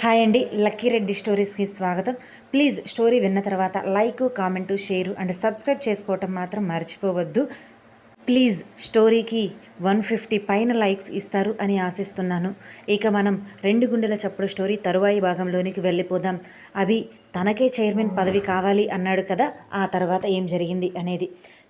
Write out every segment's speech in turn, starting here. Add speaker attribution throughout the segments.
Speaker 1: Hi అండి lucky Reddy స్టోరీస్కి స్వాగతం. Please story విన్న తర్వాత like comment share and subscribe చేసుకోవటం మాత్రం మర్చిపోవద్దు. ప్లీజ్ స్టోరీకి వన్ ఫిఫ్టీ పైన లైక్స్ ఇస్తారు అని ఆశిస్తున్నాను. ఇక మనం రెండు గుండెల చప్పుడు స్టోరీ తరువాయి భాగంలోనికి వెళ్ళిపోదాం. అవి తనకే చైర్మన్ పదవి కావాలి అన్నాడు కదా ఆ తర్వాత ఏం జరిగింది అనేది.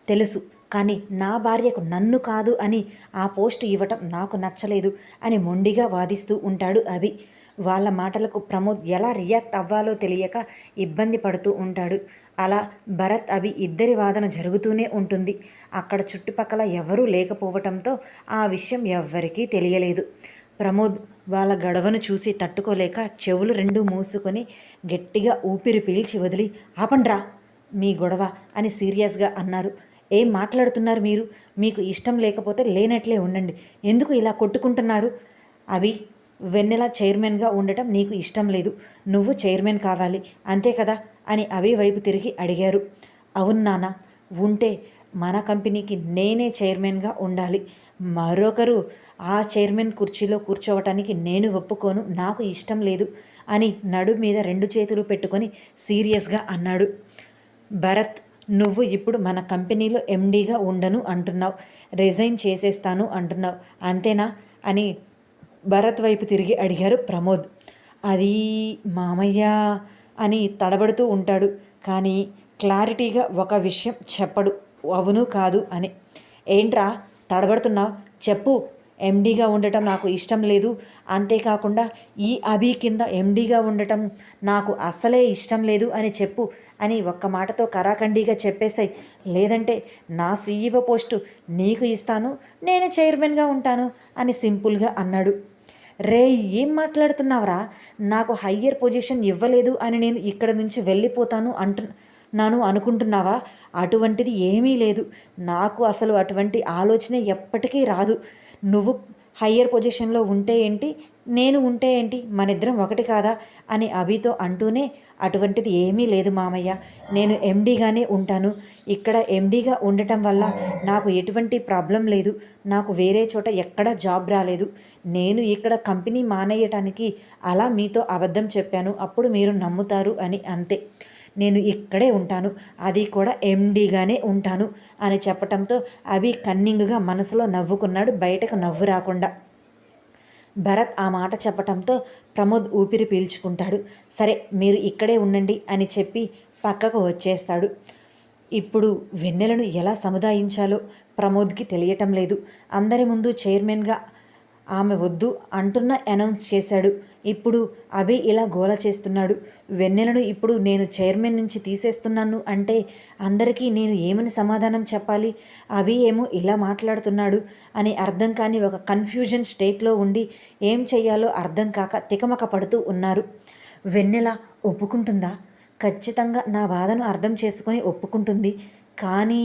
Speaker 1: తెలుసు కానీ నా భార్యకు నన్ను కాదు అని ఆ పోస్ట్ ఇవ్వటం నాకు నచ్చలేదు అని మొండిగా వాదిస్తూ ఉంటాడు అభి. వాళ్ళ మాటలకు ప్రమోద్ ఎలా రియాక్ట్ అవ్వాలో తెలియక ఇబ్బంది పడుతూ ఉంటాడు. అలా భరత్ అభి ఇద్దరి వాదన జరుగుతూనే ఉంటుంది. అక్కడ చుట్టుపక్కల ఎవరూ లేకపోవటంతో ఆ విషయం ఎవ్వరికీ తెలియలేదు. ప్రమోద్ వాళ్ళ గొడవను చూసి తట్టుకోలేక చెవులు రెండు మూసుకొని గట్టిగా ఊపిరి పీల్చి వదిలి ఆపండ్రా మీ గొడవ అని సీరియస్గా అన్నారు. ఏం మాట్లాడుతున్నారు మీరు? మీకు ఇష్టం లేకపోతే లేనట్లే ఉండండి. ఎందుకు ఇలా కొట్టుకుంటున్నారు? అవి వెన్నెల చైర్మన్గా ఉండటం నీకు ఇష్టం లేదు. నువ్వు చైర్మన్ కావాలి. అంతే కదా? అని అవి వైపు తిరిగి అడిగారు. అవును నాన్న ఉంటే మన కంపెనీకి నేనే చైర్మన్గా ఉండాలి. మరొకరు ఆ చైర్మన్ కుర్చీలో కూర్చోవటానికి నేను ఒప్పుకోను. నాకు ఇష్టం లేదు అని నడు మీద రెండు చేతులు పెట్టుకొని సీరియస్గా అన్నాడు. భరత్ నువ్వు ఇప్పుడు మన కంపెనీలో ఎండీగా ఉండను అంటున్నావు. రిజైన్ చేసేస్తాను అంటున్నావు. అంతేనా? అని భరత్ వైపు తిరిగి అడిగారు ప్రమోద్. అది మామయ్య అని తడబడుతూ ఉంటాడు. కానీ క్లారిటీగా ఒక విషయం చెప్పడు. అవును కాదు అని. ఏంట్రా తడబడుతున్నావు? చెప్పు. ఎండీగా ఉండటం నాకు ఇష్టం లేదు. అంతేకాకుండా ఈ అభి కింద ఎండీగా ఉండటం నాకు అస్సలే ఇష్టం లేదు అని చెప్పు అని ఒక్క మాటతో కరాఖండిగా చెప్పేశాయి. లేదంటే నా సీఈఓ పోస్టు నీకు ఇస్తాను నేను చైర్మన్గా ఉంటాను అని సింపుల్గా అన్నాడు. రే ఏం మాట్లాడుతున్నావురా? నాకు హయ్యర్ పొజిషన్ ఇవ్వలేదు అని నేను ఇక్కడ నుంచి వెళ్ళిపోతాను అంటు నాను అనుకుంటున్నావా? అటువంటిది ఏమీ లేదు. నాకు అసలు అటువంటి ఆలోచన ఎప్పటికీ రాదు. నువ్వు హయ్యర్ పొజిషన్లో ఉంటే ఏంటి? నేను ఉంటే ఏంటి? మనిద్దరం ఒకటి కాదా? అని అభితో అంటూనే అటువంటిది ఏమీ లేదు మామయ్య. నేను ఎండీగానే ఉంటాను. ఇక్కడ ఎండీగా ఉండటం వల్ల నాకు ఎటువంటి ప్రాబ్లం లేదు. నాకు వేరే చోట ఎక్కడ జాబ్ రాలేదు. నేను ఇక్కడ కంపెనీ మానేయటానికి అలా మీతో అబద్ధం చెప్పాను. అప్పుడు మీరు నమ్ముతారు అని అంతే. నేను ఇక్కడే ఉంటాను అది కూడా ఎండీగానే ఉంటాను అని చెప్పటంతో అభి కన్నింగ్గా మనసులో నవ్వుకున్నాడు బయటకు నవ్వు రాకుండా. భరత్ ఆ మాట చెప్పటంతో ప్రమోద్ ఊపిరి పీల్చుకుంటాడు సరే మీరు ఇక్కడే ఉండండి అని చెప్పి పక్కకు వచ్చేస్తాడు. ఇప్పుడు వెన్నెలను ఎలా సముదాయించాలో ప్రమోద్కి తెలియటం లేదు. అందరి ముందు చైర్మన్గా ఆమె వద్దు అంటున్న అనౌన్స్ చేశాడు. ఇప్పుడు అభి ఇలా గోల చేస్తున్నాడు. వెన్నెలను ఇప్పుడు నేను చైర్మన్ నుంచి తీసేస్తున్నాను అంటే అందరికీ నేను ఏమని సమాధానం చెప్పాలి? అభి ఏమో ఇలా మాట్లాడుతున్నాడు అని అర్థం కాని ఒక కన్ఫ్యూజన్ స్టేట్లో ఉండి ఏం చెయ్యాలో అర్థం కాక తికమక పడుతూ ఉన్నారు. వెన్నెల ఒప్పుకుంటుందా? ఖచ్చితంగా నా బాధను అర్థం చేసుకొని ఒప్పుకుంటుంది. కానీ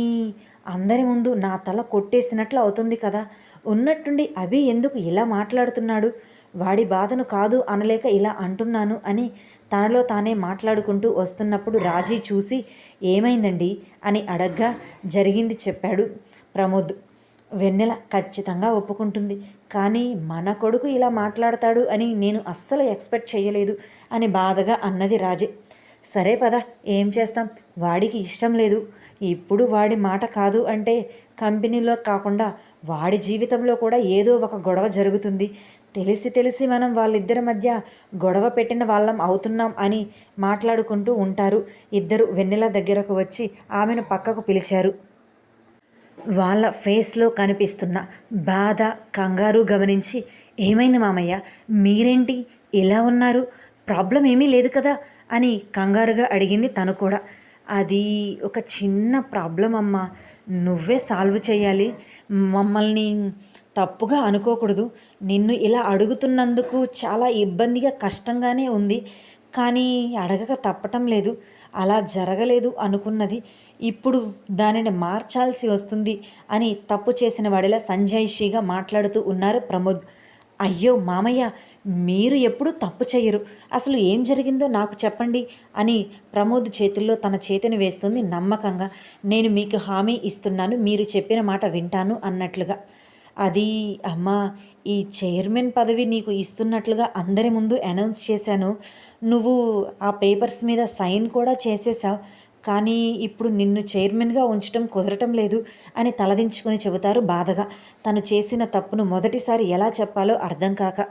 Speaker 1: అందరి ముందు నా తల కొట్టేసినట్లు అవుతుంది కదా. ఉన్నట్టుండి అభి ఎందుకు ఇలా మాట్లాడుతున్నాడు? వాడి బాధను కాదు అనలేక ఇలా అంటున్నాను అని తనలో తానే మాట్లాడుకుంటూ వస్తున్నప్పుడు రాజీ చూసి ఏమైందండి? అని అడగ్గా జరిగింది చెప్పాడు ప్రమోద్. వెన్నెల ఖచ్చితంగా ఒప్పుకుంటుంది. కానీ మన కొడుకు ఇలా మాట్లాడతాడు అని నేను అస్సలు ఎక్స్పెక్ట్ చేయలేదు అని బాధగా అన్నది రాజే. సరే పద ఏం చేస్తాం? వాడికి ఇష్టం లేదు. ఇప్పుడు వాడి మాట కాదు అంటే కంపెనీలో కాకుండా వాడి జీవితంలో కూడా ఏదో ఒక గొడవ జరుగుతుంది. తెలిసి తెలిసి మనం వాళ్ళిద్దరి మధ్య గొడవ పెట్టిన వాళ్ళం అవుతున్నాం అని మాట్లాడుకుంటూ ఉంటారు. ఇద్దరు వెన్నెల దగ్గరకు వచ్చి ఆమెను పక్కకు పిలిచారు. వాళ్ళ ఫేస్లో కనిపిస్తున్న బాధ కంగారు గమనించి ఏమైంది మామయ్య? మీరేంటి? ఇలా ఉన్నారు? ప్రాబ్లం ఏమీ లేదు కదా? అని కంగారుగా అడిగింది తను కూడా. అది ఒక చిన్న ప్రాబ్లం అమ్మా నువ్వే సాల్వ్ చేయాలి. మమ్మల్ని తప్పుగా అనుకోకూడదు. నిన్ను ఇలా అడుగుతున్నందుకు చాలా ఇబ్బందిగా కష్టంగానే ఉంది. కానీ అడగక తప్పటం లేదు. అలా జరగలేదు అనుకున్నది. ఇప్పుడు దానిని మార్చాల్సి వస్తుంది అని తప్పు చేసిన వాడిలా సంజాయిషీగా మాట్లాడుతూ ఉన్నారు ప్రమోద్. అయ్యో మామయ్య మీరు ఎప్పుడూ తప్పు చేయరు. అసలు ఏం జరిగిందో నాకు చెప్పండి అని ప్రమోద్ చేతుల్లో తన చేతిని వేస్తుంది నమ్మకంగా. నేను మీకు హామీ ఇస్తున్నాను మీరు చెప్పిన మాట వింటాను అన్నట్లుగా. అది అమ్మా ఈ చైర్మన్ పదవి నీకు ఇస్తున్నట్లుగా అందరి ముందు అనౌన్స్ చేశాను. నువ్వు ఆ పేపర్స్ మీద సైన్ కూడా చేసేసావు. కానీ ఇప్పుడు నిన్ను చైర్మన్గా ఉంచటం కుదరటం లేదు అని తలదించుకొని చెబుతారు బాధగా. తను చేసిన తప్పును మొదటిసారి ఎలా చెప్పాలో అర్థం కాక.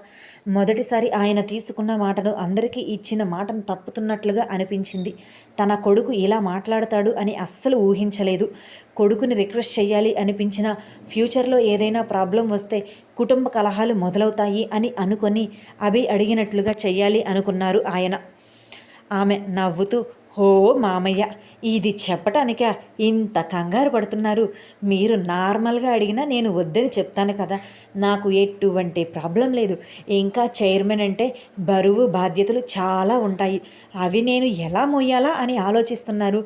Speaker 1: మొదటిసారి ఆయన తీసుకున్న మాటను అందరికీ ఇచ్చిన మాటను తప్పుతున్నట్లుగా అనిపించింది. తన కొడుకు ఇలా మాట్లాడతాడు అని అస్సలు ఊహించలేదు. కొడుకుని రిక్వెస్ట్ చేయాలి అనిపించిన ఫ్యూచర్లో ఏదైనా ప్రాబ్లం వస్తే కుటుంబ కలహాలు మొదలవుతాయి అని అనుకొని అభి అడిగినట్లుగా చెయ్యాలి అనుకున్నారు ఆయన. ఆమె నవ్వుతూ ఓ మామయ్య ఇది చెప్పటానిక ఇంత కంగారు పడుతున్నారు? మీరు నార్మల్గా అడిగినా నేను వద్దని చెప్తాను కదా. నాకు ఎటువంటి ప్రాబ్లం లేదు. ఇంకా చైర్మన్ అంటే బరువు బాధ్యతలు చాలా ఉంటాయి. అవి నేను ఎలా మోయాలా అని ఆలోచిస్తున్నారు.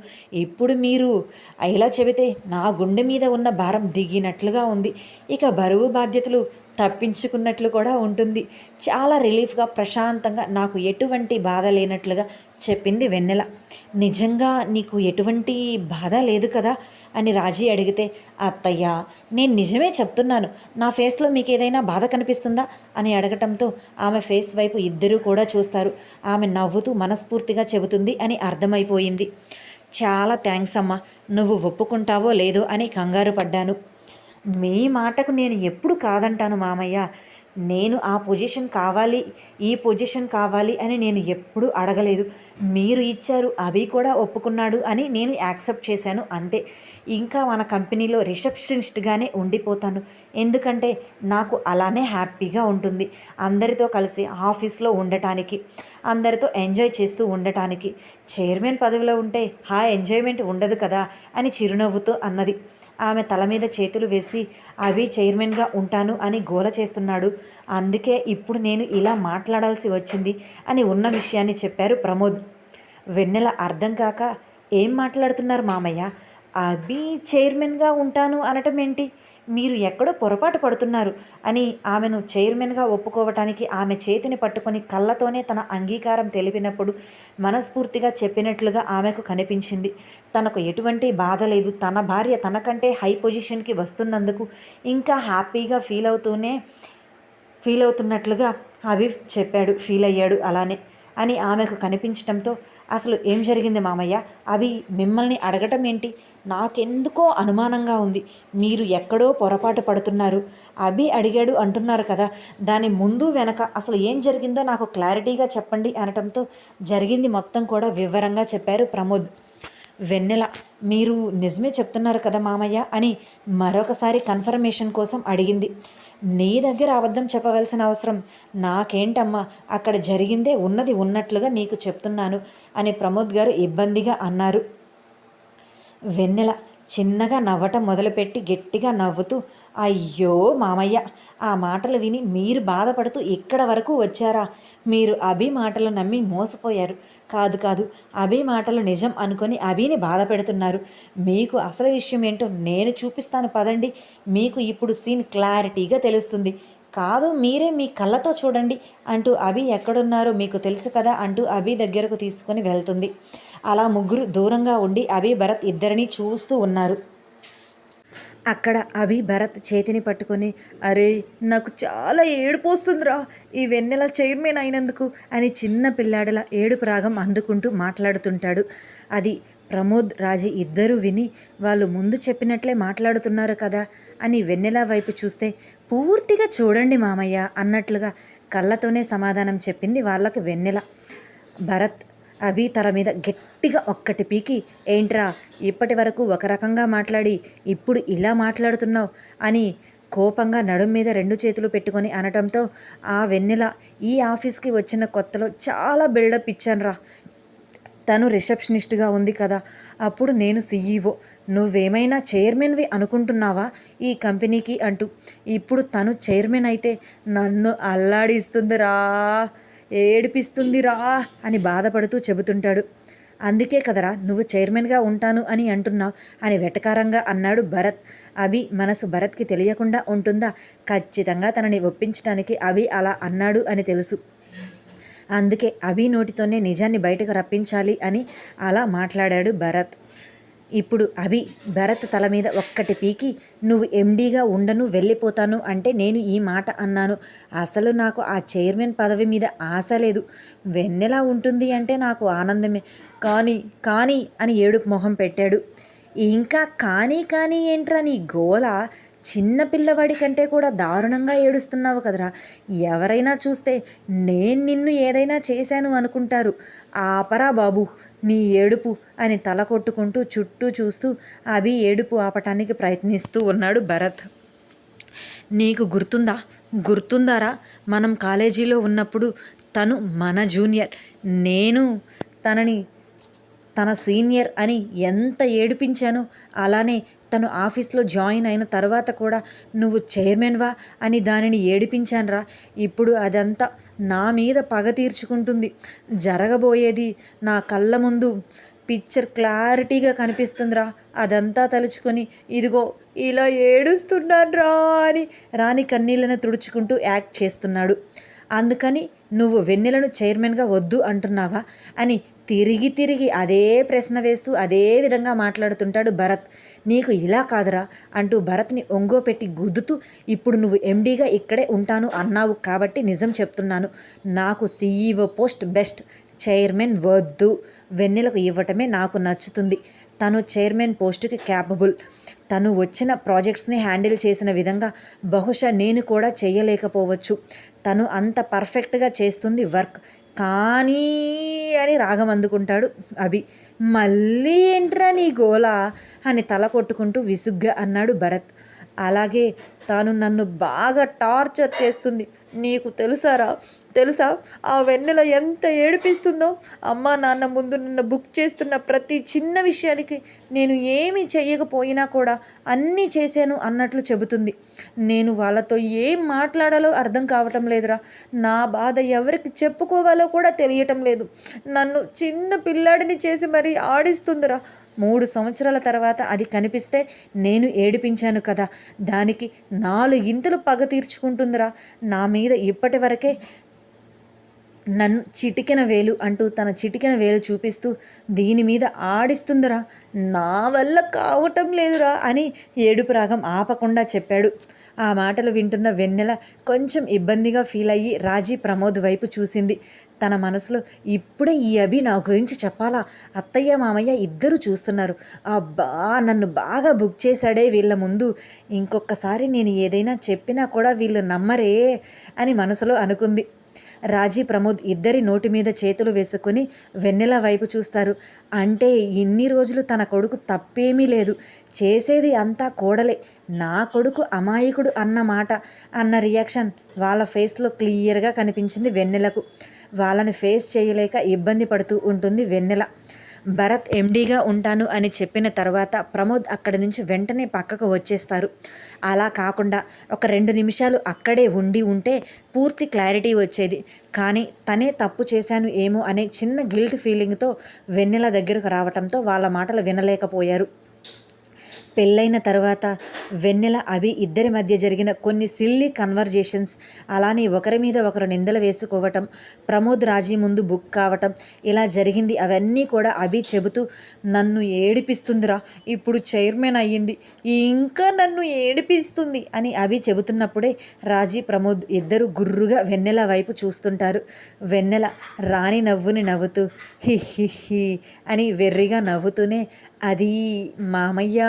Speaker 1: ఇప్పుడు మీరు ఇలా చెబితే నా గుండె మీద ఉన్న భారం దిగినట్లుగా ఉంది. ఇక బరువు బాధ్యతలు తప్పించుకున్నట్లు కూడా ఉంటుంది. చాలా రిలీఫ్గా ప్రశాంతంగా నాకు ఎటువంటి బాధ లేనట్లుగా చెప్పింది వెన్నెల. నిజంగా నీకు ఎటువంటి బాధ లేదు కదా? అని రాజీ అడిగితే అత్తయ్య నేను నిజమే చెప్తున్నాను. నా ఫేస్లో మీకు ఏదైనా బాధ కనిపిస్తుందా? అని అడగటంతో ఆమె ఫేస్ వైపు ఇద్దరూ కూడా చూస్తారు. ఆమె నవ్వుతూ మనస్ఫూర్తిగా చెబుతుంది అని అర్థమైపోయింది. చాలా థ్యాంక్స్ అమ్మా. నువ్వు ఒప్పుకుంటావో లేదో అని కంగారు పడ్డాను. మీ మాటకు నేను ఎప్పుడు కాదంటాను మామయ్య. నేను ఆ పొజిషన్ కావాలి ఈ పొజిషన్ కావాలి అని నేను ఎప్పుడూ అడగలేదు. మీరు ఇచ్చారు అవి కూడా ఒప్పుకున్నాడు అని నేను యాక్సెప్ట్ చేశాను అంతే. ఇంకా మన కంపెనీలో రిసెప్షనిస్ట్గానే ఉండిపోతాను. ఎందుకంటే నాకు అలానే హ్యాపీగా ఉంటుంది అందరితో కలిసి ఆఫీస్లో ఉండటానికి అందరితో ఎంజాయ్ చేస్తూ ఉండటానికి. చైర్మన్ పదవిలో ఉంటే ఆ ఎంజాయ్మెంట్ ఉండదు కదా అని చిరునవ్వుతో అన్నది. ఆమె తల మీద చేతులు వేసి అభి చైర్మన్గా ఉంటాను అని గోల చేస్తున్నాడు. అందుకే ఇప్పుడు నేను ఇలా మాట్లాడాల్సి వచ్చింది అని ఉన్న విషయాన్ని చెప్పారు ప్రమోద్. వెన్నెల అర్థం కాక ఏం మాట్లాడుతున్నారు మామయ్య? అభి చైర్మన్గా ఉంటాను అనటం ఏంటి? మీరు ఎక్కడో పొరపాటు పడుతున్నారు అని ఆమెను చైర్మన్గా ఒప్పుకోవటానికి ఆమె చేతిని పట్టుకొని కళ్ళతోనే తన అంగీకారం తెలిపినప్పుడు మనస్ఫూర్తిగా చెప్పినట్లుగా ఆమెకు కనిపించింది. తనకు ఎటువంటి బాధ లేదు. తన భార్య తనకంటే హై పొజిషన్కి వస్తున్నందుకు ఇంకా హ్యాపీగా ఫీల్ అవుతూనే ఫీల్ అవుతున్నట్లుగా అభి చెప్పాడు. ఫీల్ అయ్యాడు అలానే అని ఆమెకు కనిపించడంతో అసలు ఏం జరిగింది మామయ్య? అవి మిమ్మల్ని అడగటం ఏంటి? నాకెందుకో అనుమానంగా ఉంది. మీరు ఎక్కడో పొరపాటు పడుతున్నారు. అభి అడిగాడు అంటున్నారు కదా. దాని ముందు వెనక అసలు ఏం జరిగిందో నాకు క్లారిటీగా చెప్పండి అనటంతో జరిగింది మొత్తం కూడా వివరంగా చెప్పారు ప్రమోద్. వెన్నెల మీరు నిజమే చెప్తున్నారు కదా మామయ్య అని మరొకసారి కన్ఫర్మేషన్ కోసం అడిగింది. నీ దగ్గర అబద్ధం చెప్పవలసిన అవసరం. నాకేంటమ్మా అక్కడ జరిగిందే ఉన్నది ఉన్నట్లుగా నీకు చెప్తున్నాను అని ప్రమోద్ గారు ఇబ్బందిగా అన్నారు. వెన్నెల చిన్నగా నవ్వటం మొదలుపెట్టి గట్టిగా నవ్వుతూ అయ్యో మామయ్య ఆ మాటలు విని మీరు బాధపడుతూ ఇక్కడ వరకు వచ్చారా? మీరు అభి మాటలు నమ్మి మోసపోయారు. కాదు కాదు అభి మాటలు నిజం అనుకొని అభిని బాధ పెడుతున్నారు. మీకు అసలు విషయం ఏంటో నేను చూపిస్తాను పదండి. మీకు ఇప్పుడు సీన్ క్లారిటీగా తెలుస్తుంది. కాదు మీరే మీ కళ్ళతో చూడండి అంటూ అభి ఎక్కడున్నారో మీకు తెలుసు కదా అంటూ అభి దగ్గరకు తీసుకొని వెళ్తుంది. అలా ముగ్గురు దూరంగా ఉండి అభి భరత్ ఇద్దరిని చూస్తూ ఉన్నారు. అక్కడ అభి భరత్ చేతిని పట్టుకొని అరే నాకు చాలా ఏడుపు వస్తుందిరా. ఈ వెన్నెల చైర్మన్ అయినందుకు అని చిన్న పిల్లాడల ఏడుపు రాగం అందుకుంటూ మాట్లాడుతుంటాడు. అది ప్రమోద్ రాజీ ఇద్దరూ విని వాళ్ళు ముందు చెప్పినట్లే మాట్లాడుతున్నారు కదా అని వెన్నెల వైపు చూస్తే పూర్తిగా చూడండి మామయ్య అన్నట్లుగా కళ్ళతోనే సమాధానం చెప్పింది వాళ్ళకి వెన్నెల. భరత్ అభి తల మీద గట్టిగా ఒక్కటి పీకి ఏంట్రా ఇప్పటి వరకు ఒక రకంగా మాట్లాడి ఇప్పుడు ఇలా మాట్లాడుతున్నావు? అని కోపంగా నడుం మీద రెండు చేతులు పెట్టుకొని అనటంతో ఆ వెన్నెల ఈ ఆఫీస్కి వచ్చిన కొత్తలో చాలా బిల్డప్ ఇచ్చానురా. తను రిసెప్షనిస్ట్గా ఉంది కదా అప్పుడు నేను సీఈఓ నువ్వేమైనా చైర్మన్వి అనుకుంటున్నావా ఈ కంపెనీకి? అంటూ ఇప్పుడు తను చైర్మన్ అయితే నన్ను అల్లాడిస్తుందిరా. ఏడిపిస్తుంది రా అని బాధపడుతూ చెబుతుంటాడు. అందుకే కదరా నువ్వు చైర్మన్గా ఉంటాను అని అంటున్నావు అని వెటకారంగా అన్నాడు భరత్. అభి మనసు భరత్కి తెలియకుండా ఉంటుందా? ఖచ్చితంగా తనని ఒప్పించడానికి అభి అలా అన్నాడు అని తెలుసు. అందుకే అభి నోటితోనే నిజాన్ని బయటకు రప్పించాలి అని అలా మాట్లాడాడు భరత్. ఇప్పుడు అభి భరత్ తల మీద ఒక్కటి పీకి నువ్వు ఎండీగా ఉండను వెళ్ళిపోతాను అంటే నేను ఈ మాట అన్నాను. అసలు నాకు ఆ చైర్మన్ పదవి మీద ఆశ లేదు. వెన్నెలా ఉంటుంది అంటే నాకు ఆనందమే. కానీ కానీ అని ఏడుపు మొహం పెట్టాడు. ఇంకా కానీ కానీ ఏంట్రా నీ గోల? చిన్న పిల్లవాడి కంటే కూడా దారుణంగా ఏడుస్తున్నావు కదరా. ఎవరైనా చూస్తే నేను నిన్ను ఏదైనా చేశాను అనుకుంటారు. ఆపరా బాబు. నీ ఏడుపు అని తల కొట్టుకుంటూ చుట్టూ చూస్తూ అభి ఏడుపు ఆపటానికి ప్రయత్నిస్తూ ఉన్నాడు భరత్. నీకు గుర్తుందా? గుర్తుందారా? మనం కాలేజీలో ఉన్నప్పుడు తను మన జూనియర్. నేను తనని తన సీనియర్ అని ఎంత ఏడిపించానో అలానే తను ఆఫీస్లో జాయిన్ అయిన తర్వాత కూడా నువ్వు చైర్మన్వా అని దానిని ఏడిపించానురా. ఇప్పుడు అదంతా నా మీద పగ తీర్చుకుంటుంది. జరగబోయేది నా కళ్ళ ముందు పిక్చర్ క్లారిటీగా కనిపిస్తుందిరా. అదంతా తలుచుకొని ఇదిగో ఇలా ఏడుస్తున్నాను అని రాని కన్నీళ్ళను తుడుచుకుంటూ యాక్ట్ చేస్తున్నాడు. అందుకని నువ్వు వెన్నెలను చైర్మన్గా వద్దు అంటున్నావా అని తిరిగి తిరిగి అదే ప్రశ్న వేస్తూ అదే విధంగా మాట్లాడుతుంటాడు భరత్. నీకు ఇలా కాదురా అంటూ భరత్ని ఒంగోపెట్టి గుద్దుతూ ఇప్పుడు నువ్వు ఎండీగా ఇక్కడే ఉంటాను అన్నావు కాబట్టి నిజం చెప్తున్నాను. నాకు సీఈఓ పోస్ట్ బెస్ట్ చైర్మన్ వద్దు. వెన్నెలకు ఇవ్వటమే నాకు నచ్చుతుంది. తను చైర్మన్ పోస్టుకి క్యాపబుల్. తను వచ్చిన ప్రాజెక్ట్స్ని హ్యాండిల్ చేసిన విధంగా బహుశా నేను కూడా చేయలేకపోవచ్చు. తను అంత పర్ఫెక్ట్గా చేస్తుంది వర్క్. కానీ అని రాగం అందుకుంటాడు. అభి మళ్ళీ ఏంట్రా నీ గోల అని తల కొట్టుకుంటూ విసుగ్గా అన్నాడు భరత్. అలాగే తాను నన్ను బాగా టార్చర్ చేస్తుంది. నీకు తెలుసారా? తెలుసా? ఆ వెన్నెల ఎంత ఏడిపిస్తుందో? అమ్మ నాన్న ముందు నన్ను బుక్ చేస్తున్న ప్రతి చిన్న విషయానికి నేను ఏమి చేయకపోయినా కూడా అన్నీ చేశాను అన్నట్లు చెబుతుంది. నేను వాళ్ళతో ఏం మాట్లాడాలో అర్థం కావటం లేదురా. నా బాధ ఎవరికి చెప్పుకోవాలో కూడా తెలియటం లేదు. నన్ను చిన్న పిల్లాడిని చేసి మరీ ఆడిస్తుందిరా. మూడు సంవత్సరాల తర్వాత అది కనిపిస్తే నేను ఏడిపించాను కదా. దానికి నాలుగింతలు పగ తీర్చుకుంటుందిరా. నా మీద ఇప్పటి వరకే నన్ను చిటికెన వేలు అంటూ తన చిటికెన వేలు చూపిస్తూ దీని మీద ఆడిస్తుందిరా. నా వల్ల కావటం లేదురా అని ఏడుపు రాగం ఆపకుండా చెప్పాడు. ఆ మాటలు వింటున్న వెన్నెల కొంచెం ఇబ్బందిగా ఫీల్ అయ్యి రాజీ ప్రమోద్ వైపు చూసింది. తన మనసులో ఇప్పుడే ఈ అభి నా గురించి చెప్పాలా? అత్తయ్య మామయ్య ఇద్దరు చూస్తున్నారు. అబ్బా నన్ను బాగా బుక్ చేశాడే వీళ్ళ ముందు. ఇంకొకసారి నేను ఏదైనా చెప్పినా కూడా వీళ్ళు నమ్మరే అని మనసులో అనుకుంది. రాజీ ప్రమోద్ ఇద్దరి నోటి మీద చేతులు వేసుకుని వెన్నెల వైపు చూస్తారు. అంటే ఇన్ని రోజులు తన కొడుకు తప్పేమీ లేదు. చేసేది అంతా కోడలే. నా కొడుకు అమాయకుడు అన్న మాట అన్న రియాక్షన్ వాళ్ళ ఫేస్లో క్లియర్గా కనిపించింది వెన్నెలకు. వాళ్ళని ఫేస్ చేయలేక ఇబ్బంది పడుతూ ఉంటుంది వెన్నెల. భరత్ ఎండీగా ఉంటాను అని చెప్పిన తర్వాత ప్రమోద్ అక్కడి నుంచి వెంటనే పక్కకు వచ్చేస్తారు. అలా కాకుండా ఒక రెండు నిమిషాలు అక్కడే ఉండి ఉంటే పూర్తి క్లారిటీ వచ్చేది. కానీ తనే తప్పు చేశాను ఏమో అనే చిన్న గిల్ట్ ఫీలింగ్తో వెన్నెల దగ్గరకు రావటంతో వాళ్ళ మాటలు వినలేకపోయారు. పెళ్ళైన తర్వాత వెన్నెల అభి ఇద్దరి మధ్య జరిగిన కొన్ని సిల్లీ కన్వర్జేషన్స్. అలానే ఒకరి మీద ఒకరు నిందలు వేసుకోవటం ప్రమోద్ రాజీ ముందు బుక్ కావటం ఇలా జరిగింది. అవన్నీ కూడా అభి చెబుతూ నన్ను ఏడిపిస్తుందిరా ఇప్పుడు చైర్మన్ అయ్యింది ఇంకా నన్ను ఏడిపిస్తుంది అని అభి చెబుతున్నప్పుడే రాజీ ప్రమోద్ ఇద్దరు గుర్రుగా వెన్నెల వైపు చూస్తుంటారు. వెన్నెల రాణి నవ్వుని నవ్వుతూ హి హి హి అని వెర్రిగా నవ్వుతూనే అది మామయ్య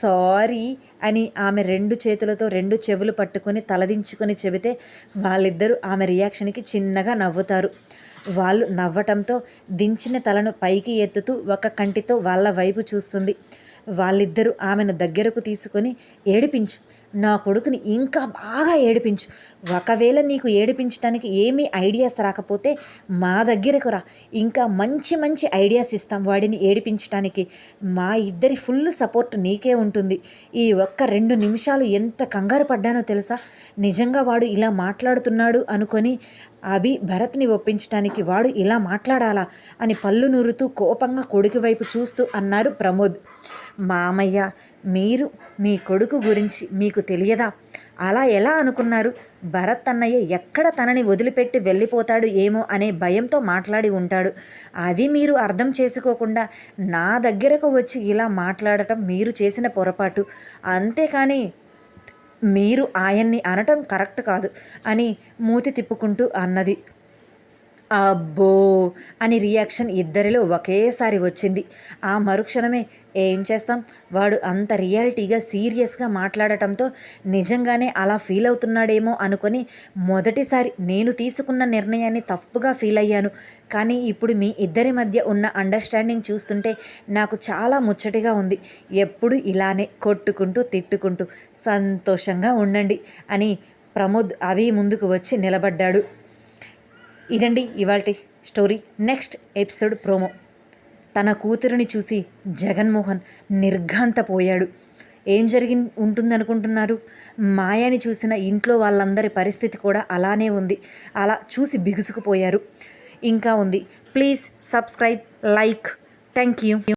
Speaker 1: సారీ అని ఆమె రెండు చేతులతో రెండు చెవులు పట్టుకొని తలదించుకొని చెబితే వాళ్ళిద్దరూ ఆమె రియాక్షన్కి చిన్నగా నవ్వుతారు. వాళ్ళు నవ్వటంతో దించిన తలను పైకి ఎత్తుతూ ఒక కంటితో వాళ్ళ వైపు చూస్తుంది. వాళ్ళిద్దరూ ఆమెను దగ్గరకు తీసుకొని ఏడిపించు నా కొడుకుని ఇంకా బాగా ఏడిపించు. ఒకవేళ నీకు ఏడిపించడానికి ఏమీ ఐడియాస్ రాకపోతే మా దగ్గరకు రా. ఇంకా మంచి మంచి ఐడియాస్ ఇస్తాం వాడిని ఏడిపించడానికి మా ఇద్దరి ఫుల్ సపోర్ట్ నీకే ఉంటుంది. ఈ ఒక్క రెండు నిమిషాలు ఎంత కంగారు పడ్డానో తెలుసా? నిజంగా వాడు ఇలా మాట్లాడుతున్నాడు అనుకొని అభి భరత్ని ఒప్పించడానికి వాడు ఇలా మాట్లాడాలా అని పళ్ళు నూరుతూ కోపంగా కొడుకు వైపు చూస్తూ అన్నారు ప్రమోద్. మామయ్య మీరు మీ కొడుకు గురించి మీకు తెలియదా? అలా ఎలా అనుకున్నారు? భరత్ అన్నయ్య ఎక్కడ తనని వదిలిపెట్టి వెళ్ళిపోతాడు ఏమో అనే భయంతో మాట్లాడి ఉంటాడు. అది మీరు అర్థం చేసుకోకుండా నా దగ్గరకు వచ్చి ఇలా మాట్లాడటం మీరు చేసిన పొరపాటు. అంతేకాని మీరు ఆయన్ని అనటం కరెక్ట్ కాదు అని మూతి తిప్పుకుంటూ అన్నది. అబ్బో అని రియాక్షన్ ఇద్దరిలో ఒకేసారి వచ్చింది. ఆ మరుక్షణమే ఏం చేస్తాం? వాడు అంత రియాలిటీగా సీరియస్గా మాట్లాడటంతో నిజంగానే అలా ఫీల్ అవుతున్నాడేమో అనుకొని మొదటిసారి నేను తీసుకున్న నిర్ణయాన్ని తప్పుగా ఫీల్ అయ్యాను. కానీ ఇప్పుడు మీ ఇద్దరి మధ్య ఉన్న అండర్స్టాండింగ్ చూస్తుంటే నాకు చాలా ముచ్చటిగా ఉంది. ఎప్పుడు ఇలానే కొట్టుకుంటూ తిట్టుకుంటూ సంతోషంగా ఉండండి అని ప్రమోద్ అవి ముందుకు వచ్చి నిలబడ్డాడు. ఇదండి ఇవాల్టి స్టోరీ. Next episode promo. తన కూతురిని చూసి జగన్మోహన్ నిర్ఘాంతపోయాడు. ఏం జరిగి ఉంటుందనుకుంటున్నారు? మాయాని చూసిన ఇంట్లో వాళ్ళందరి పరిస్థితి కూడా అలానే ఉంది. అలా చూసి బిగుసుకుపోయారు. ఇంకా ఉంది. Please subscribe like. Thank you